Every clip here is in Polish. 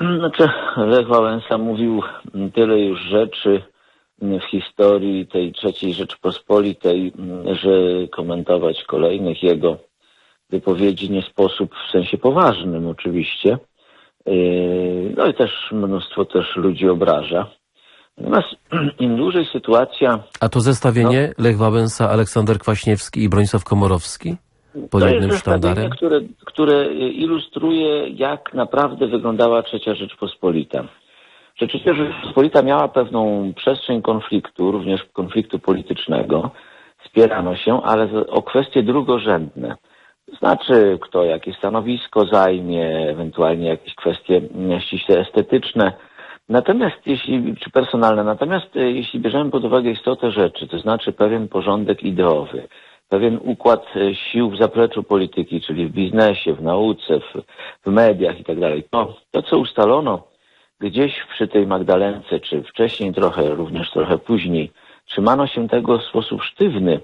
Znaczy, Lech Wałęsa mówił tyle już rzeczy w historii tej trzeciej Rzeczypospolitej, że komentować kolejnych jego wypowiedzi nie sposób w sensie poważnym oczywiście. Yy, no i też mnóstwo też ludzi obraża. Natomiast im dłużej sytuacja... A to zestawienie no, Lech Wałęsa, Aleksander Kwaśniewski i Bronisław Komorowski? Pod to jednym jest sztandarem? Które, które ilustruje, jak naprawdę wyglądała trzecia Rzeczpospolita. Trzecia Rzeczpospolita miała pewną przestrzeń konfliktu, również konfliktu politycznego. Spierano się, ale o kwestie drugorzędne. Znaczy, kto jakie stanowisko zajmie, ewentualnie jakieś kwestie ściśle estetyczne, Natomiast jeśli, czy personalne, natomiast e, jeśli bierzemy pod uwagę istotę rzeczy, to znaczy pewien porządek ideowy, pewien układ e, sił w zapleczu polityki, czyli w biznesie, w nauce, w, w mediach i tak dalej, to, to co ustalono gdzieś przy tej Magdalence, czy wcześniej trochę, również trochę później, trzymano się tego w sposób sztywny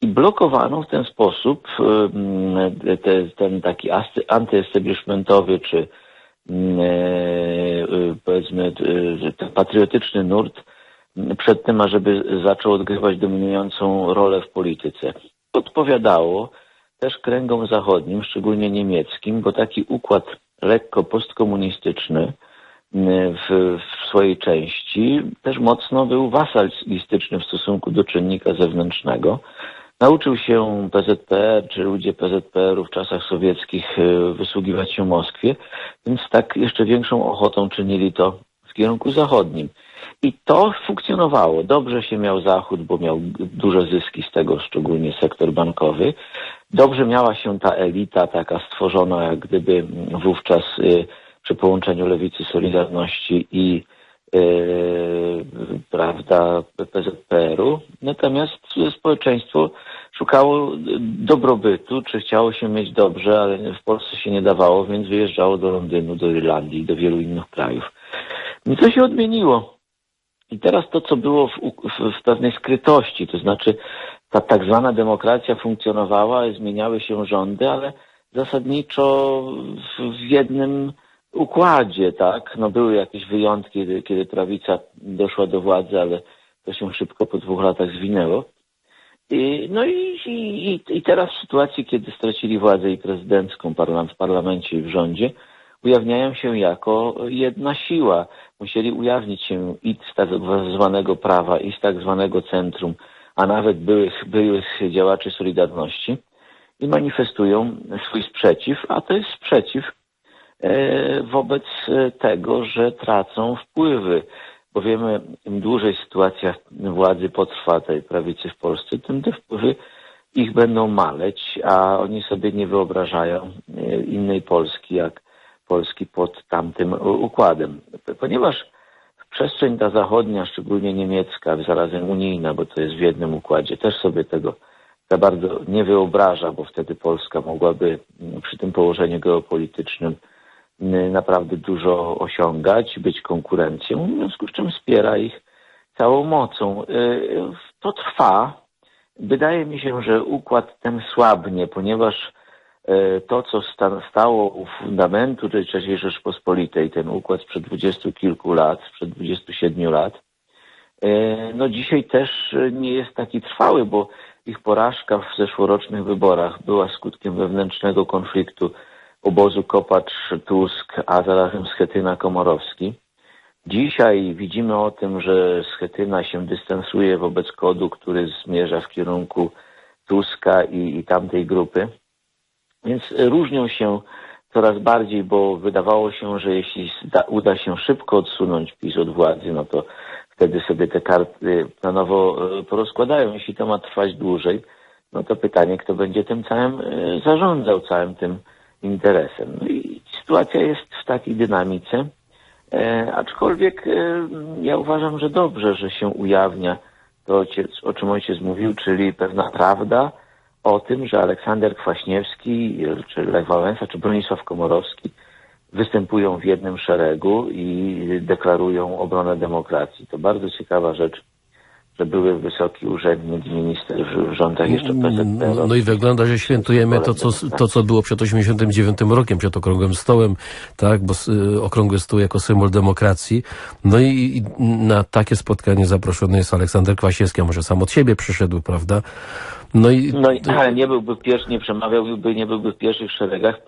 i blokowano w ten sposób e, te, ten taki antyestablishmentowy, czy e, powiedzmy ten patriotyczny nurt przed tym, ażeby zaczął odgrywać dominującą rolę w polityce. Odpowiadało też kręgom zachodnim, szczególnie niemieckim, bo taki układ lekko postkomunistyczny mm, w, w swojej części też mocno był wasalistyczny w stosunku do czynnika zewnętrznego. Nauczył się PZPR, czy ludzie PZPR-u w czasach sowieckich e, wysługiwać się Moskwie, więc tak jeszcze większą ochotą czynili to w kierunku zachodnim. I to funkcjonowało. Dobrze się miał Zachód, bo miał duże zyski z tego, szczególnie sektor bankowy. Dobrze miała się ta elita taka stworzona, jak gdyby wówczas e, przy połączeniu lewicy Solidarności i Yy, prawda, PZPR-u. Natomiast społeczeństwo szukało dobrobytu, czy chciało się mieć dobrze, ale w Polsce się nie dawało, więc wyjeżdżało do Londynu, do Irlandii do wielu innych krajów. I to się odmieniło. I teraz to, co było w, w, w pewnej skrytości, to znaczy ta tak zwana demokracja funkcjonowała, zmieniały się rządy, ale zasadniczo w, w jednym układzie, tak? No były jakieś wyjątki, kiedy, kiedy prawica doszła do władzy, ale to się szybko po dwóch latach zwinęło. I, no i, i, i teraz w sytuacji, kiedy stracili władzę i prezydencką w parlamencie i w rządzie, ujawniają się jako jedna siła. Musieli ujawnić się i z tak zwanego prawa, i z tak zwanego centrum, a nawet byłych, byłych działaczy Solidarności i manifestują swój sprzeciw, a to jest sprzeciw E, wobec tego, że tracą wpływy. Bo wiemy, im dłużej sytuacja władzy potrwa tej prawicy w Polsce, tym te wpływy ich będą maleć, a oni sobie nie wyobrażają e, innej Polski, jak Polski pod tamtym układem. Ponieważ przestrzeń ta zachodnia, szczególnie niemiecka, zarazem unijna, bo to jest w jednym układzie, też sobie tego za bardzo nie wyobraża, bo wtedy Polska mogłaby przy tym położeniu geopolitycznym naprawdę dużo osiągać, być konkurencją, w związku z czym wspiera ich całą mocą. Y, to trwa. Wydaje mi się, że układ ten słabnie, ponieważ to, co stało u fundamentu III Rzeczpospolitej, ten układ sprzed dwudziestu kilku lat, sprzed 27 lat, y, no dzisiaj też nie jest taki trwały, bo ich porażka w zeszłorocznych wyborach była skutkiem wewnętrznego konfliktu obozu Kopacz-Tusk, a zarazem Schetyna-Komorowski. Dzisiaj widzimy o tym, że Schetyna się dystansuje wobec kodu, który zmierza w kierunku Tuska i, i tamtej grupy. Więc różnią się coraz bardziej, bo wydawało się, że jeśli uda się szybko odsunąć PiS od władzy, no to wtedy sobie te karty na nowo e, porozkładają. Jeśli to ma trwać dłużej, no to pytanie, kto będzie tym całym e, zarządzał, całym tym interesem. No i sytuacja jest w takiej dynamice, e, aczkolwiek e, ja uważam, że dobrze, że się ujawnia to, o czym ojciec mówił, czyli pewna prawda o tym, że Aleksander Kwaśniewski, czy Lech Wałęsa, czy Bronisław Komorowski występują w jednym szeregu i deklarują obronę demokracji. To bardzo ciekawa rzecz że były wysoki urzędnik, minister w rządach jeszcze PZPR. No, no i wygląda, że świętujemy to co, to, co było przed 89 rokiem, przed Okrągłym Stołem, tak, bo y, Okrągły Stół jako symbol demokracji. No i, i na takie spotkanie zaproszony jest Aleksander Kwasiewski, a może sam od siebie przyszedł, prawda? No i, no i ale nie byłby pierwszy, nie przemawiałby, nie byłby w pierwszych szeregach,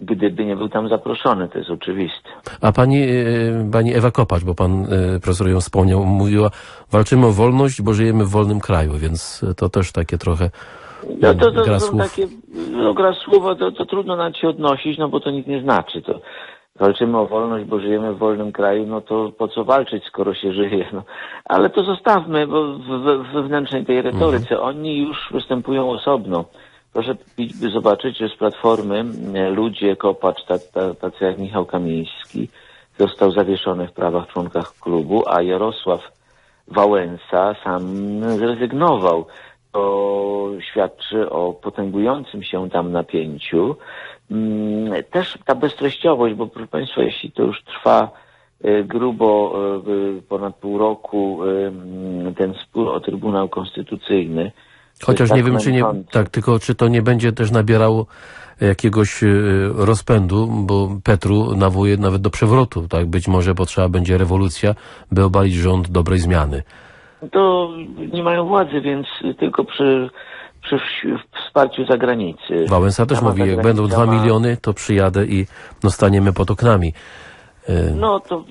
gdyby nie był tam zaproszony, to jest oczywiste. A pani, e, pani Ewa Kopacz, bo pan e, profesor ją wspomniał, mówiła, walczymy o wolność, bo żyjemy w wolnym kraju, więc to też takie trochę no to, to, gra słów. Takie, no, gra słowa to, to trudno na się odnosić, no bo to nic nie znaczy. To walczymy o wolność, bo żyjemy w wolnym kraju, no to po co walczyć, skoro się żyje? No. Ale to zostawmy, bo w, w wewnętrznej tej retoryce mhm. oni już występują osobno. Proszę zobaczyć, że z Platformy ludzie, Kopacz, tacy jak Michał Kamiński, został zawieszony w prawach członkach klubu, a Jarosław Wałęsa sam zrezygnował. To świadczy o potęgującym się tam napięciu. Mm, też ta beztreściowość, bo proszę Państwa, jeśli to już trwa e, grubo e, ponad pół roku ten spór o Trybunał Konstytucyjny, Chociaż tak nie wiem, czy nie, tak, tylko czy to nie będzie też nabierało jakiegoś rozpędu, bo Petru nawołuje nawet do przewrotu, tak? Być może potrzeba będzie rewolucja, by obalić rząd dobrej zmiany. To nie mają władzy, więc tylko przy, przy wsparciu zagranicy. Wałęsa też mówi, jak będą dwa ma... miliony, to przyjadę i no staniemy pod oknami. E, no to,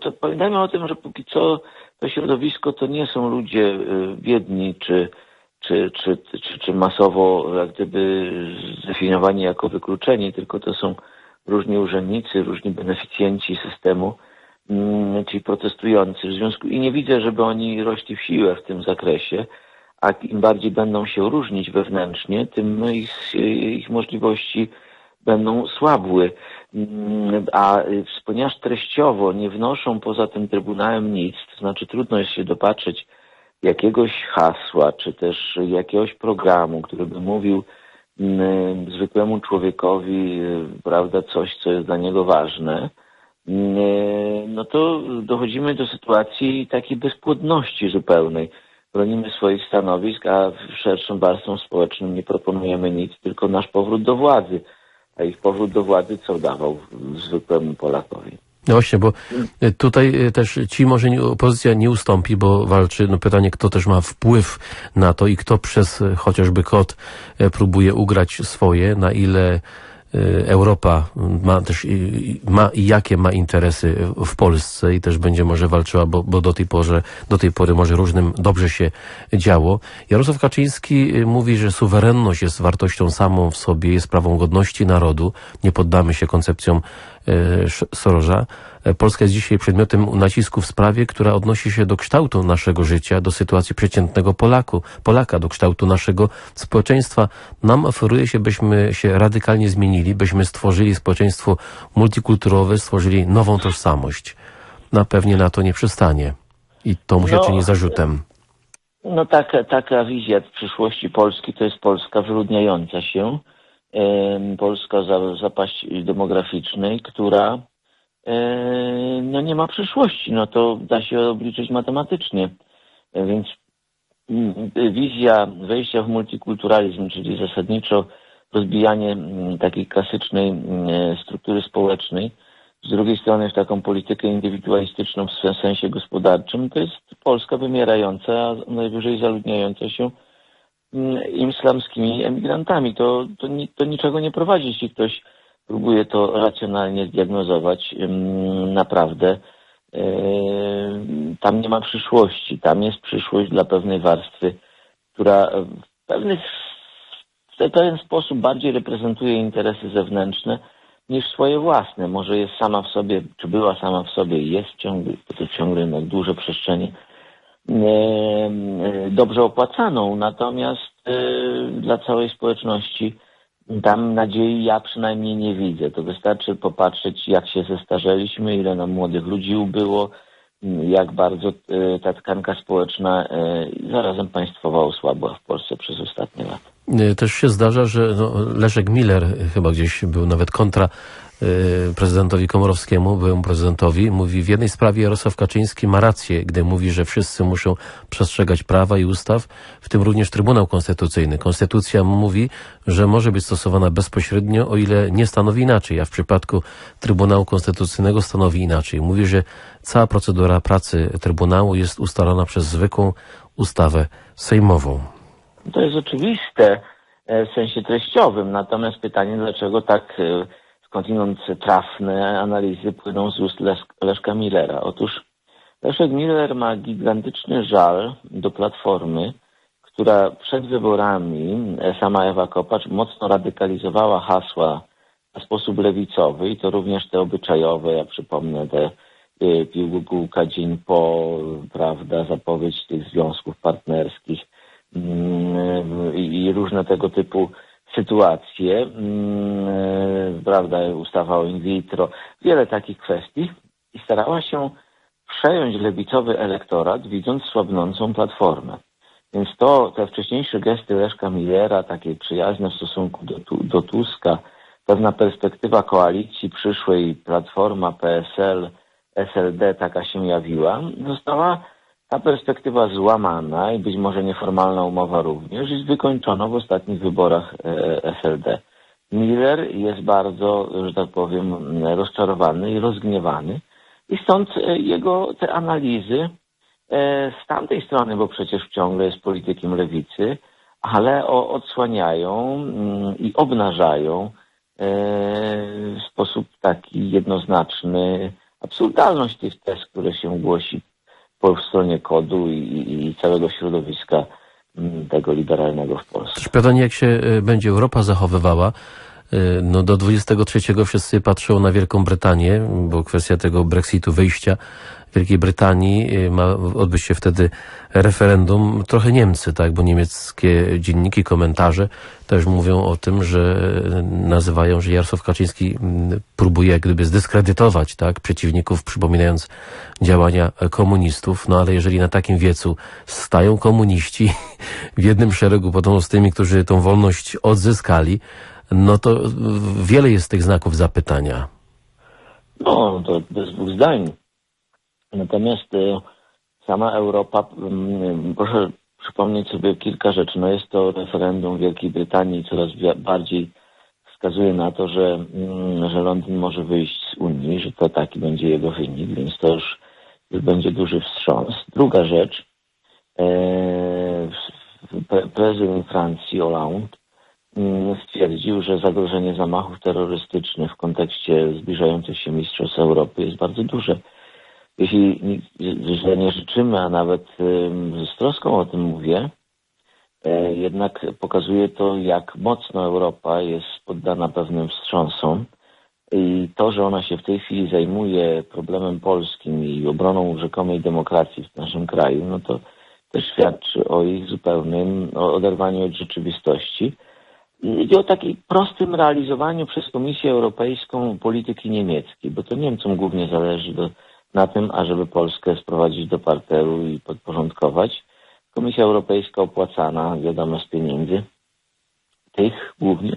to pamiętajmy o tym, że póki co to środowisko to nie są ludzie e, biedni czy czy, czy, czy, czy masowo jak gdyby zdefiniowani jako wykluczeni, tylko to są różni urzędnicy, różni beneficjenci systemu, mm, czyli protestujący. W związku i nie widzę, żeby oni rośli w siłę w tym zakresie, a im bardziej będą się różnić wewnętrznie, tym ich, ich możliwości będą słabły. Mm, a ponieważ treściowo nie wnoszą poza tym Trybunałem nic, to znaczy trudno jest się dopatrzeć jakiegoś hasła, czy też jakiegoś programu, który by mówił mm, zwykłemu człowiekowi, y, prawda, coś, co jest dla niego ważne, no to dochodzimy do sytuacji takiej bezpłodności zupełnej. Bronimy swoich stanowisk, a szerszym warstwom społecznym nie proponujemy nic, tylko nasz powrót do władzy. A ich powrót do władzy co dawał zwykłemu Polakowi? No właśnie, bo e, tutaj e, też ci może nie, opozycja nie ustąpi, bo walczy, no pytanie, kto też ma wpływ na to i kto przez e, chociażby kod próbuje ugrać swoje, na ile Europa ma też ma i jakie ma interesy w Polsce i też będzie może walczyła, bo, bo do tej porze, do tej pory może różnym dobrze się działo. Jarosław Kaczyński mówi, że suwerenność jest wartością samą w sobie, jest sprawą godności narodu. Nie poddamy się koncepcjom Soroża. E, Polska jest dzisiaj przedmiotem nacisku w sprawie, która odnosi się do kształtu naszego życia, do sytuacji przeciętnego Polaku, Polaka, do kształtu naszego społeczeństwa. Nam oferuje się, byśmy się radykalnie zmienili, byśmy stworzyli społeczeństwo multikulturowe, stworzyli nową tożsamość. Na pewnie na to nie przystanie. I to mu się no, czyni zarzutem. No taka, taka wizja przyszłości Polski to jest Polska wyludniająca się Polska zapaści demograficznej, która no nie ma przyszłości. No to da się obliczyć matematycznie. Więc mm, wizja wejścia w multikulturalizm, czyli zasadniczo rozbijanie mm, takiej klasycznej mm, struktury społecznej, z drugiej strony w taką politykę indywidualistyczną w sensie gospodarczym, to jest Polska wymierająca, a najwyżej zaludniająca się islamskimi emigrantami. To, to, to niczego nie prowadzi, jeśli ktoś próbuje to racjonalnie zdiagnozować. Naprawdę e, tam nie ma przyszłości. Tam jest przyszłość dla pewnej warstwy, która w, pewnych, w pewien sposób bardziej reprezentuje interesy zewnętrzne niż swoje własne. Może jest sama w sobie, czy była sama w sobie i jest ciągle, to ciągle na duże przestrzenie E, dobrze opłacaną, natomiast e, dla całej społeczności tam nadziei ja przynajmniej nie widzę. To wystarczy popatrzeć, jak się zestarzeliśmy, ile nam młodych ludzi ubyło, jak bardzo e, ta tkanka społeczna zarazem państwowa osłabła w Polsce przez ostatnie lata. Też się zdarza, że no, Leszek Miller chyba gdzieś był nawet kontra prezydentowi Komorowskiemu, byłemu prezydentowi, mówi w jednej sprawie Jarosław Kaczyński ma rację, gdy mówi, że wszyscy muszą przestrzegać prawa i ustaw, w tym również Trybunał Konstytucyjny. Konstytucja mówi, że może być stosowana bezpośrednio, o ile nie stanowi inaczej, a w przypadku Trybunału Konstytucyjnego stanowi inaczej. Mówi, że cała procedura pracy Trybunału jest ustalona przez zwykłą ustawę sejmową. To jest oczywiste e, w sensie treściowym, natomiast pytanie, dlaczego tak e, skądinąd trafne analizy płyną z ust Leszka Millera. Otóż Leszek Miller ma gigantyczny żal do Platformy, która przed wyborami, e, sama Ewa Kopacz, mocno radykalizowała hasła w sposób lewicowy i to również te obyczajowe, ja przypomnę te pigułka dzień po, prawda, zapowiedź tych związków partnerskich, Mm, i różne tego typu sytuacje, mm, prawda, ustawa o in vitro, wiele takich kwestii i starała się przejąć lewicowy elektorat, widząc słabnącą platformę. Więc to, te wcześniejsze gesty Leszka Millera, takie przyjazne w stosunku do, do Tuska, pewna perspektywa koalicji przyszłej Platforma, PSL, SLD taka się jawiła, została ta perspektywa złamana i być może nieformalna umowa również jest wykończona w ostatnich wyborach e, SLD. Miller jest bardzo, że tak powiem, rozczarowany i rozgniewany i stąd e, jego te analizy e, z tamtej strony, bo przecież ciągle jest politykiem lewicy, ale odsłaniają mm, i obnażają w sposób taki jednoznaczny absurdalność tych tez, które się głosi po stronie kodu i, i całego środowiska mm, tego liberalnego w Polsce. Też pytanie, jak się e, będzie Europa zachowywała. E, no do 23 wszyscy patrzą na Wielką Brytanię, bo kwestia tego Brexitu, wyjścia Wielkiej Brytanii y, ma odbyć się wtedy referendum. Trochę Niemcy, tak, bo niemieckie dzienniki, komentarze też mówią o tym, że nazywają, że Jarosław Kaczyński próbuje jak gdyby zdyskredytować tak, przeciwników, przypominając działania komunistów. No ale jeżeli na takim wiecu stają komuniści w jednym szeregu potem z tymi, którzy tą wolność odzyskali, no to wiele jest tych znaków zapytania. No, to bez dwóch zdań. Natomiast y, sama Europa, proszę przypomnieć sobie kilka rzeczy. No jest to referendum Wielkiej Brytanii coraz bardziej wskazuje na to, że, mm, że Londyn może wyjść z Unii, że to taki będzie jego wynik, więc to już, już będzie duży wstrząs. Druga rzecz, e, prezydent Francji Hollande stwierdził, że zagrożenie zamachów terrorystycznych w kontekście zbliżających się Mistrzostw Europy jest bardzo duże jeśli źle nie życzymy, a nawet z troską o tym mówię, e, jednak pokazuje to, jak mocno Europa jest poddana pewnym wstrząsom i to, że ona się w tej chwili zajmuje problemem polskim i obroną rzekomej demokracji w naszym kraju, no to też świadczy o ich zupełnym oderwaniu od rzeczywistości. Idzie o takim prostym realizowaniu przez Komisję Europejską polityki niemieckiej, bo to Niemcom głównie zależy do na tym, ażeby Polskę sprowadzić do parteru i podporządkować. Komisja Europejska opłacana, wiadomo, z pieniędzy, tych głównie,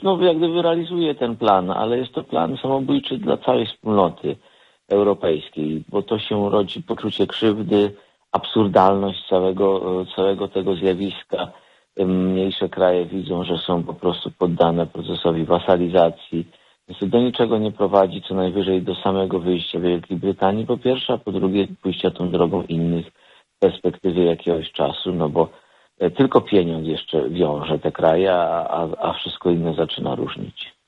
znowu jak gdyby realizuje ten plan, ale jest to plan samobójczy dla całej wspólnoty europejskiej, bo to się rodzi poczucie krzywdy, absurdalność całego, całego tego zjawiska. Mniejsze kraje widzą, że są po prostu poddane procesowi wasalizacji, więc to do niczego nie prowadzi, co najwyżej do samego wyjścia Wielkiej Brytanii, po pierwsze, a po drugie pójścia tą drogą innych w perspektywie jakiegoś czasu, no bo e, tylko pieniądz jeszcze wiąże te kraje, a, a wszystko inne zaczyna różnić.